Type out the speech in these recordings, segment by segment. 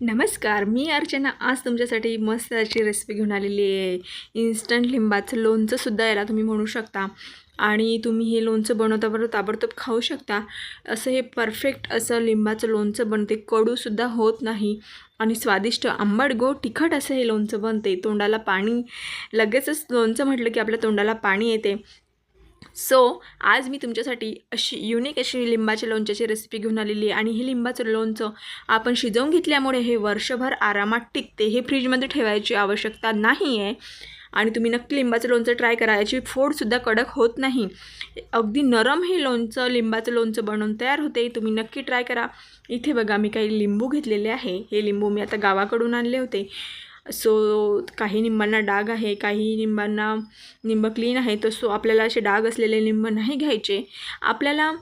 नमस्कार मी अर्चना. आज तुमच्यासाठी मस्त अशी रेसिपी घेऊन आलेली आहे. इन्स्टंट लिंबाचं लोणचंसुद्धा याला तुम्ही म्हणू शकता. आणि तुम्ही हे लोणचं बनवता बरोबर ताबडतोब खाऊ शकता. असं हे परफेक्ट असं लिंबाचं लोणचं बनते. कडूसुद्धा होत नाही. आणि स्वादिष्ट आंबट गो तिखट असं हे लोणचं बनते. तोंडाला पाणी लगेचच लोणचं म्हटलं की आपल्या तोंडाला पाणी येते. सो आज मी तुमच्यासाठी अशी युनिक अशी लिंबाच्या लोणच्याची रेसिपी घेऊन आलेली आहे. आणि हे लिंबाचं लोणचं आपण शिजवून घेतल्यामुळे हे वर्षभर आरामात टिकते. हे फ्रीजमध्ये ठेवायची आवश्यकता नाही आहे आणि तुम्ही नक्की लिंबाचं लोणचं ट्राय करा. याची फोडसुद्धा कडक होत नाही. अगदी नरम हे लोणचं लिंबाचं लोणचं बनवून तयार होते. तुम्ही नक्की ट्राय करा. इथे बघा मी काही लिंबू घेतलेले आहे. हे लिंबू मी आता गावाकडून आणले होते. सो काही निंबांना डाग आहे काही निंबांना निंब क्लीन आहे तर सो आपल्याला असे डाग असलेले निंब नाही घ्यायचे. आपल्याला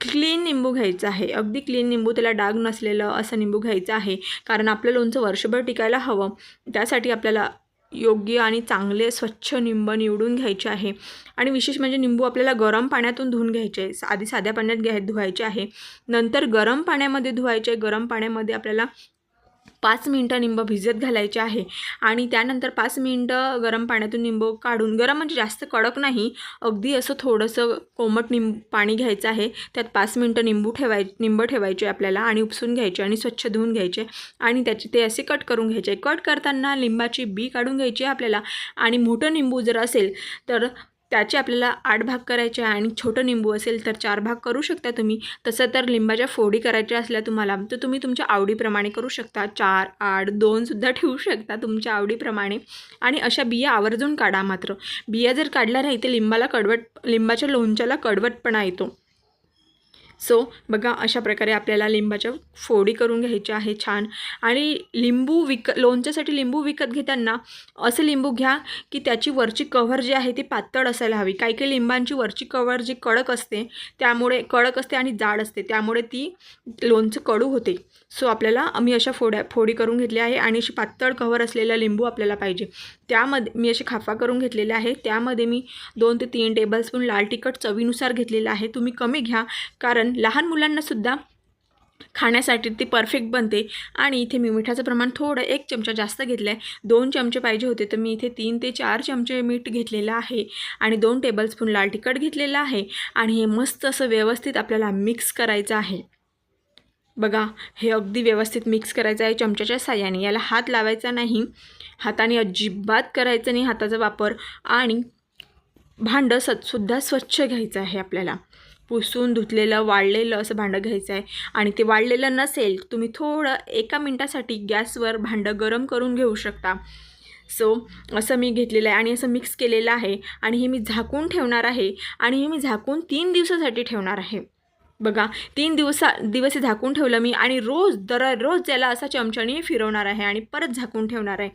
क्लीन निंबू घ्यायचं आहे. अगदी क्लीन निंबू त्याला डाग नसलेलं असं निंबू घ्यायचं आहे. कारण आपलं लोणचं वर्षभर टिकायला हवं. त्यासाठी आपल्याला योग्य आणि चांगले स्वच्छ निंब निवडून घ्यायचे आहे. आणि विशेष म्हणजे निंबू आपल्याला गरम पाण्यातून धुवून घ्यायचे. आधी साध्या पाण्यात घ्याय धुवायचे आहे. नंतर गरम पाण्यामध्ये धुवायचे. गरम पाण्यामध्ये आपल्याला पाच मिनटं निंब भिजत घालायचे आहे. आणि त्यानंतर पाच मिनटं गरम पाण्यातून निंब काढून गरम म्हणजे जास्त कडक नाही अगदी असं थोडंसं कोमट निंब पाणी घ्यायचं आहे. त्यात पाच मिनटं निंबू ठेवाय निंब ठेवायचे आपल्याला आणि उपसून घ्यायचे आणि स्वच्छ धुवून घ्यायचे. आणि त्याचे ते असे कट करून घ्यायचे. कट करताना लिंबाची बी काढून घ्यायची आहे आपल्याला. आणि मोठं निंबू जर असेल तर त्याचे आपल्याला आठ भाग करायचे आहे आणि छोटं निंबू असेल तर चार भाग करू शकता तुम्ही. तसं तर लिंबाच्या फोडी करायच्या असल्या तुम्हाला तर तुम्ही तुमच्या आवडीप्रमाणे करू शकता. चार आठ दोनसुद्धा ठेवू शकता तुमच्या आवडीप्रमाणे. आणि अशा बिया आवर्जून काढा मात्र. बिया जर काढल्या नाही तर लिंबाला कडवट लिंबाच्या लोणच्याला कडवटपणा येतो. सो बघा अशा प्रकारे आपल्याला लिंबाच्या फोडी करून घ्यायच्या आहे छान. आणि लिंबू विक लोणच्यासाठी लिंबू विकत घेताना असं लिंबू घ्या की त्याची वरची कव्हर जी आहे ती पातळ असायला हवी. काही काही लिंबांची वरची कव्हर जी कडक असते त्यामुळे कडक असते आणि जाड असते. त्यामुळे ती लोणचं कडू होते. सो आपल्याला मी अशा फोड्या फोडी करून घेतल्या आहे आणि अशी पातळ कव्हर असलेला लिंबू आपल्याला पाहिजे. त्यामध्ये मी असे खाफा करून घेतलेले आहे त्यामध्ये मी दोन ते तीन टेबलस्पून लाल तिखट चवीनुसार घेतलेलं आहे. तुम्ही कमी घ्या कारण लहान मुलांनासुद्धा खाण्यासाठी ती परफेक्ट बनते. आणि इथे मी मिठाचं प्रमाण थोडं एक चमचा जास्त घेतलं आहे दोन चमचे पाहिजे होते तर मी इथे तीन ते चार चमचे मीठ घेतलेलं आहे. आणि दोन टेबलस्पून लाल तिखट घेतलेलं आहे. आणि हे मस्त असं व्यवस्थित आपल्याला मिक्स करायचं आहे. बघा हे अगदी व्यवस्थित मिक्स करायचं आहे चमच्याच्या साह्याने. याला हात लावायचा नाही. हाताने अजिबात करायचं नाही हाताचा वापर. आणि भांडं स सुद्धा स्वच्छ घ्यायचं आहे आपल्याला. पुसून धुतलेलं वाळलेलं असं भांडं घ्यायचं आहे. आणि ते वाळलेलं नसेल तुम्ही थोडं एका मिनटासाठी गॅसवर भांडं गरम करून घेऊ शकता. सो असं मी घेतलेलं आहे आणि असं मिक्स केलेलं आहे. आणि हे मी झाकून ठेवणार आहे आणि हे मी झाकून तीन दिवसासाठी ठेवणार आहे. बघा तीन दिवसा दिवस झाकून ठेवलं मी आणि रोज दररोज याला असा चमच्याने फिरवणार आहे आणि परत झाकून ठेवणार आहे.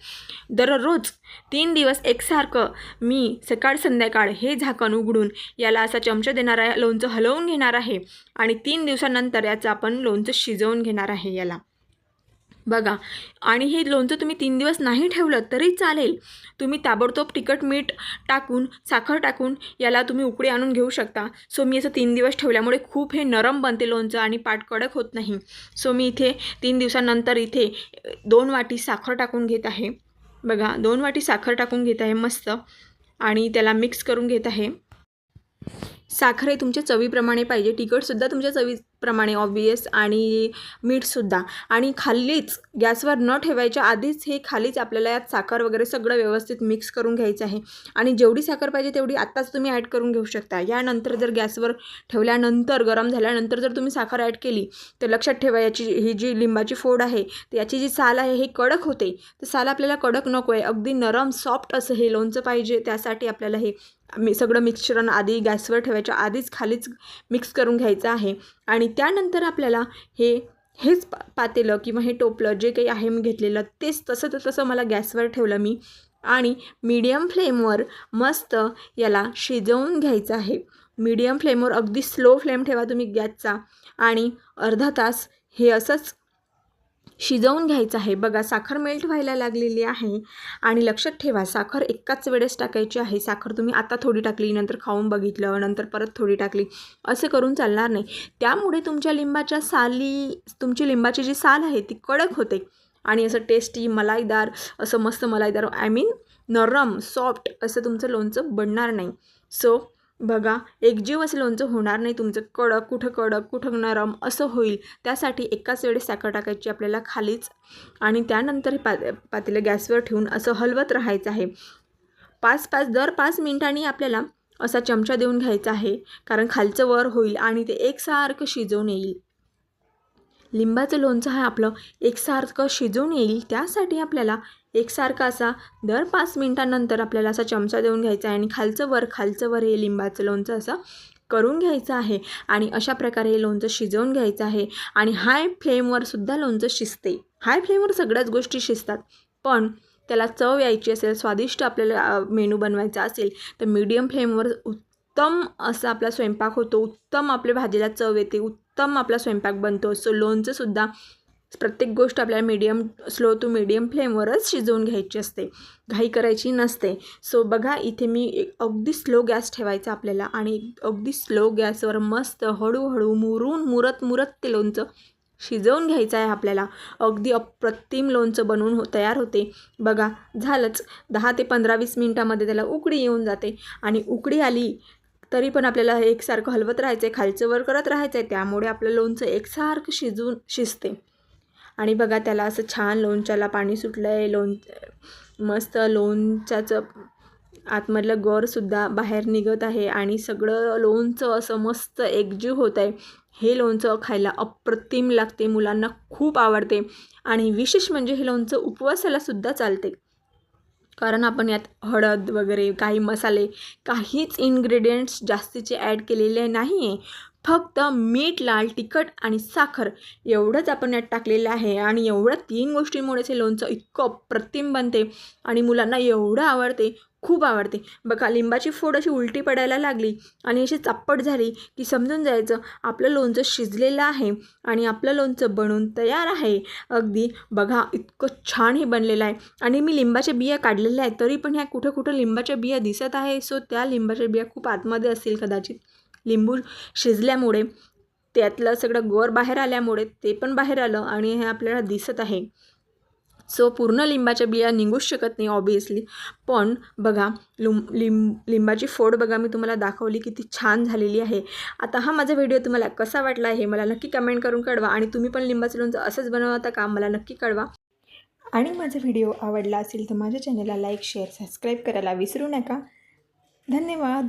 दररोज तीन दिवस एकसारखं मी सकाळ संध्याकाळ हे झाकण उघडून याला असा चमचा देणार आहे लोणचं हलवून घेणार आहे आणि तीन दिवसानंतर याचं आपण लोणचं शिजवून घेणार आहे याला. बघा. आणि हे लोणचं तुम्ही तीन दिवस नाही ठेवलं तरी चालेल. तुम्ही ताबडतोब तिखट मीठ टाकून साखर टाकून याला तुम्ही उकडी आणून घेऊ शकता. सो मी असं तीन दिवस ठेवल्यामुळे खूप हे नरम बनते लोणचं आणि पाट कडक होत नाही. सो मी इथे तीन दिवसानंतर इथे दोन वाटी साखर टाकून घेत आहे. बघा दोन वाटी साखर टाकून घेत आहे मस्त. आणि त्याला मिक्स करून घेत आहे. साखर हे तुमच्या चवीप्रमाणे पाहिजे. तिखटसुद्धा तुमच्या चवीप्रमाणे ऑब्वियस आणि मीठसुद्धा. आणि खालीच गॅसवर न ठेवायच्या आधीच हे खालीच आपल्याला यात साखर वगैरे सगळं व्यवस्थित मिक्स करून घ्यायचं आहे. आणि जेवढी साखर पाहिजे तेवढी आत्ताच तुम्ही ॲड करून घेऊ शकता. यानंतर जर गॅसवर ठेवल्यानंतर गरम झाल्यानंतर जर तुम्ही साखर ॲड केली तर लक्षात ठेवा याची ही जी लिंबाची फोड आहे तर याची जी साल आहे हे कडक होते. तर साल आपल्याला कडक नको आहे. अगदी नरम सॉफ्ट असं हे लोणचं पाहिजे. त्यासाठी आपल्याला हे मी सगळं मिक्सचरण आधी गॅसवर ठेवायच्या आधीच खालीच मिक्स करून घ्यायचं आहे. आणि त्यानंतर आपल्याला हे हेच पा पातेलं किंवा हे टोपलं जे काही आहे मी घेतलेलं तेच तसं तर तसं मला गॅसवर ठेवलं मी. आणि मीडियम फ्लेमवर मस्त याला शिजवून घ्यायचं आहे. मीडियम फ्लेमवर अगदी स्लो फ्लेम ठेवा तुम्ही गॅसचा. आणि अर्धा तास हे असंच शिजवून घ्यायचं आहे. बघा साखर मेल्ट व्हायला लागलेली आहे. आणि लक्षात ठेवा साखर एकाच वेळेस टाकायची आहे. साखर तुम्ही आता थोडी टाकली नंतर खाऊन बघितलं नंतर परत थोडी टाकली असं करून चालणार नाही. त्यामुळे तुमच्या लिंबाच्या साली तुमची लिंबाची जी साल आहे ती कडक होते. आणि असं टेस्टी मलाईदार असं मस्त मलाईदार आय मीन नरम सॉफ्ट असं तुमचं लोणचं बनणार नाही. सो बघा एकजीव असं लोणचं होणार नाही तुमचं. कडक कुठं कडक कुठं नरम असं होईल. त्यासाठी एकाच वेळेस साखर टाकायची आपल्याला खालीच. आणि त्यानंतर पा पातेलं गॅसवर ठेवून असं हलवत राहायचं आहे. पाच पाच दर पाच मिनिटांनी आपल्याला असा चमचा देऊन घ्यायचा आहे. कारण खालचं वर होईल आणि ते एकसारखं शिजवून येईल. लिंबाचं लोणचं हा आपलं एकसारखं शिजवून येईल त्यासाठी आपल्याला एकसारखा असा दर पाच मिनटानंतर आपल्याला असा चमचा देऊन घ्यायचा आहे आणि खालचं वर खालचं वर हे लिंबाचं लोणचं असं करून घ्यायचं आहे आणि अशा प्रकारे हे लोणचं शिजवून घ्यायचं आहे आणि हाय फ्लेमवर सुद्धा लोणचं शिजते. हाय फ्लेमवर सगळ्याच गोष्टी शिजतात पण त्याला चव यायची असेल स्वादिष्ट आपल्याला मेनू बनवायचा असेल तर मीडियम फ्लेमवर उत्तम असा आपला स्वयंपाक होतो. उत्तम आपल्या भाजीला चव येते. उत्तम आपला स्वयंपाक बनतो. सो लोणचंसुद्धा प्रत्येक गोष्ट आपल्याला मीडियम स्लो टू मीडियम फ्लेमवरच शिजवून घ्यायची असते. घाई करायची नसते. सो बघा इथे मी एक अगदी स्लो गॅस ठेवायचा आपल्याला आणि अगदी स्लो गॅसवर मस्त हळूहळू मुरून मुरत मुरत ते लोणचं शिजवून घ्यायचं आहे आपल्याला. अगदी अप्रतिम लोणचं बनवून हो तयार होते. बघा झालंच. दहा ते पंधरा वीस मिनटामध्ये त्याला उकडी येऊन जाते. आणि उकडी आली तरी पण आपल्याला एकसारखं हलवत राहायचं आहे खालचं वर करत राहायचं आहे त्यामुळे आपलं लोणचं एकसारखं शिजून शिजते. आणि बघा त्याला असं छान लोणच्याला पाणी सुटलं आहे लोण मस्त लोणच्याचं आतमधलं गरसुद्धा बाहेर निघत आहे आणि सगळं लोणचं असं मस्त एकजीव होत आहे हे लोणचं खायला अप्रतिम लागते मुलांना खूप आवडते. आणि विशेष म्हणजे हे लोणचं उपवासालासुद्धा चालते. कारण आपण यात हळद वगैरे काही मसाले काहीच इन्ग्रेडियंट्स जास्तीचे ॲड केलेले नाही आहे फक्त मीठ लाल तिखट आणि साखर एवढंच आपण यात टाकलेलं आहे. आणि एवढ्या तीन गोष्टींमुळेच हे लोणचं इतकं अप्रतिम बनते आणि मुलांना एवढं आवडते. खूप आवडते. बघा लिंबाची फोड अशी उलटी पडायला लागली आणि अशी चाप्पट झाली की समजून जायचं आपलं लोणचं शिजलेलं आहे आणि आपलं लोणचं बनून तयार आहे. अगदी बघा इतकं छान हे बनलेलं आहे. आणि मी लिंबाच्या बिया काढलेल्या आहेत तरी पण ह्या कुठं कुठं लिंबाच्या बिया दिसत आहे सो त्या लिंबाच्या बिया खूप आतमध्ये असतील कदाचित. लिंबू शिजल्यामुळे त्यातलं सगळं गोर बाहेर आल्यामुळे ते पण बाहेर आलं आणि हे आपल्याला दिसत आहे. सो पूर्ण लिंबाच्या बिया निघूच शकत नाही ऑबियसली पण बघा लुम लिंब लिंबाची फोड बघा मी तुम्हाला दाखवली किती छान झालेली आहे. आता हा माझा व्हिडिओ तुम्हाला कसा वाटला आहे मला नक्की कमेंट करून कळवा. आणि तुम्ही पण लिंबाचं लोणचं असंच बनवता का मला नक्की कळवा. आणि माझा व्हिडिओ आवडला असेल तर माझ्या चॅनलला लाईक शेअर सबस्क्राईब करायला विसरू नका. धन्यवाद.